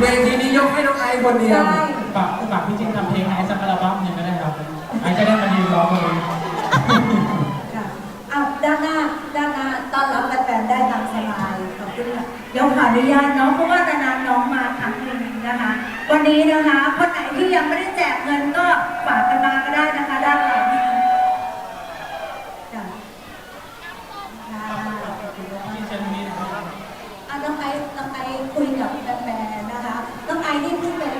เวทีนี้ยกให้น้องไอซ์คนเดียวใช่ฝากฝากพี่จิ้งทำเพลงให้ไอ้สักอัลบั้มหนึ่งก็ได้ครับไอ้จะได้มายืนร้องเลย ค่ะอ้าวด้านหน้าด้านหน้าต้อนรับแฟนๆได้ตามสบายขอบคุณค่ะเดี๋ยวขออนุญาตน้องเพราะว่านานๆน้องมาครั้งหนึ่งนะคะ วันนี้นะคะคนไหนที่ยังไม่ได้แจกเงินก็ฝากกันมาก็ได้นะคะ ด้านหลังนี้จ้ะค่ะขอบคุณมากพี่เชนนี่นะครับอะน้องไอซ์น้องไอซ์คุยกับแฟนๆนะคะ น้องไอซ์นี่เพิ่งเป็น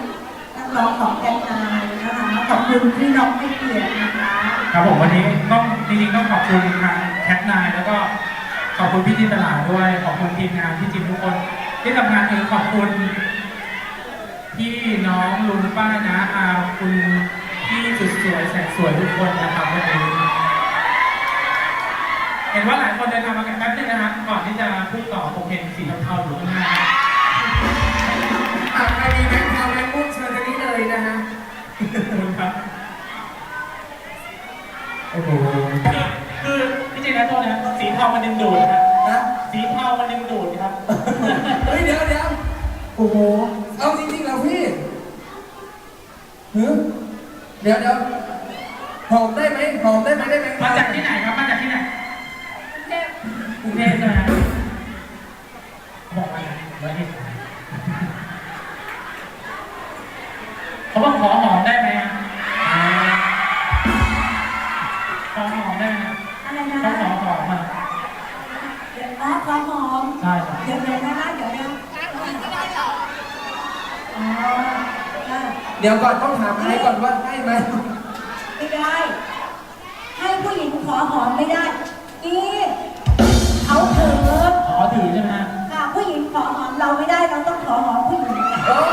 น้องของแกนนายนะคะขอบคุณที่น้องให้เกียรตินะคะ ครับผมวันนี้ต้องจริงๆต้องขอบคุณทางแคทนายแล้วก็ขอบคุณพี่จินตลาด้วย ขอบคุณทีมงานพี่จิมทุกคน ที่ทำงานคือขอบคุณพี่น้องลุงป้านะอาคุณพี่สุดสวยแสนสวยทุกคนนะครับวันนี้เห็นว่าหลายคนเดินทางมากันแป๊บนึงนะครับก่อนที่จะพูดต่อผม โอ้โหคือพี่เจนนะโทษนะสีเทามันดึงดูดนะนะสีเทามันดึงดูดครับ เฮ้ยเดี๋ยวเดี๋ยวโอ้โห เอาจริงๆแล้วพี่ฮึเดี๋ยวเดี๋ยวหอมได้ไหมหอมได้ไหมได้ไหม มาจากที่ไหนครับมาจาก ค่ะเดี๋ยวก่อนต้องถามไอซ์ก่อนว่าให้ไหมไม่ได้ ให้ผู้หญิงขอหอมไม่ได้นี่เขาเถิดขอถือใช่ไหมฮะค่ะผู้หญิงขอหอมเราไม่ได้เราต้องขอหอมผู้หญิงโอ้ย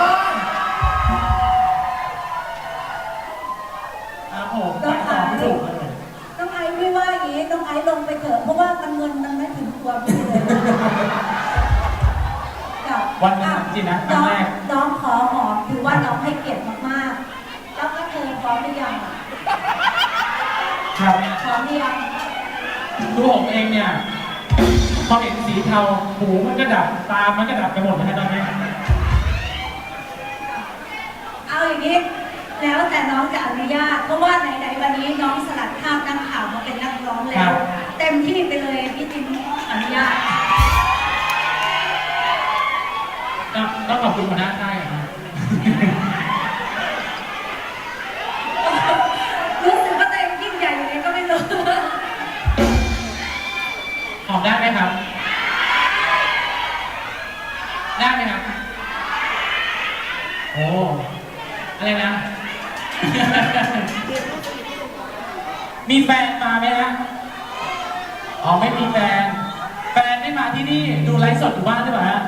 ครับผมไปต่อไม่ถูกเลยน้องไอซ์ไม่ว่าอย่างนี้น้องไอซ์ลงไปเถอะเพราะว่ามันเงินมันไม่ถึงตัวพี่เลยค่ะวันหนึงจริงๆนะครั้งแรก ว่าน้องให้เกียรติมากๆ แล้วก็เธอพร้อมหรือยังอะครับพร้อมหรือยังตัวผมเองเนี่ย พอเห็นสีเทาหูมันก็ดับ ตา มันก็ดับไปหมดนะฮะตอนนี้เอาอย่างนี้ แล้วแต่น้องจะอนุญาต เพราะว่าไหนๆวันนี้น้องสลัดภาพนักข่าวมาเป็นนักร้องแล้ว เต็มที่ไปเลยพี่ ได้ไหมครับโอ้อะไรนะ มีแฟนมาไหมฮะอ๋อไม่มีแฟน แฟนไม่มาที่นี่ดูไลฟ์สดอยู่บ้านหรือเปล่าฮะ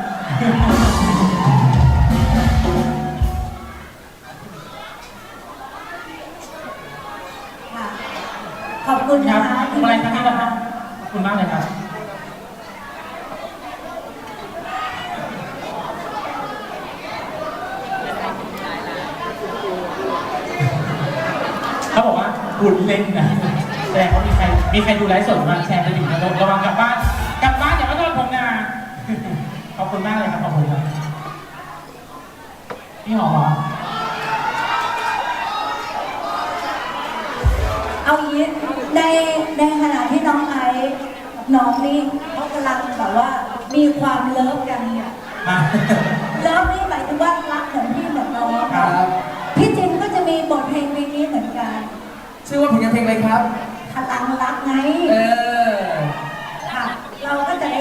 ค่ะขอบคุณคนะรับคะทำอะไรครับนี่นะครับขอบคุณมากเลยครับ เขา บอกว่าคุณเล่นนะแต่เขามีใครมีใครดูไลฟ์สดมาแชร์ไปถึงนะระวังกลับบ้านกลับบ้านอย่ามาโดนผมนะขอบคุณมากเลยครับขอบคุณครับพี่หอมเหรอเอาอย่างนี้ในในขณะที่น้องไอซ์กับน้องนี่เขากำลังแบบว่ามีความเลิฟกันเนี่ยมาเลิฟนี่หมายถึงว่ารักเหมือนพี่เหมือนน้องครับ พี่จินก็จะมีบทเพลงเพลงนี้เหมือนกัน ชื่อว่าผลงานเพลงอะไรครับ พลังรักไงเออ ค่ะ เราก็จะได้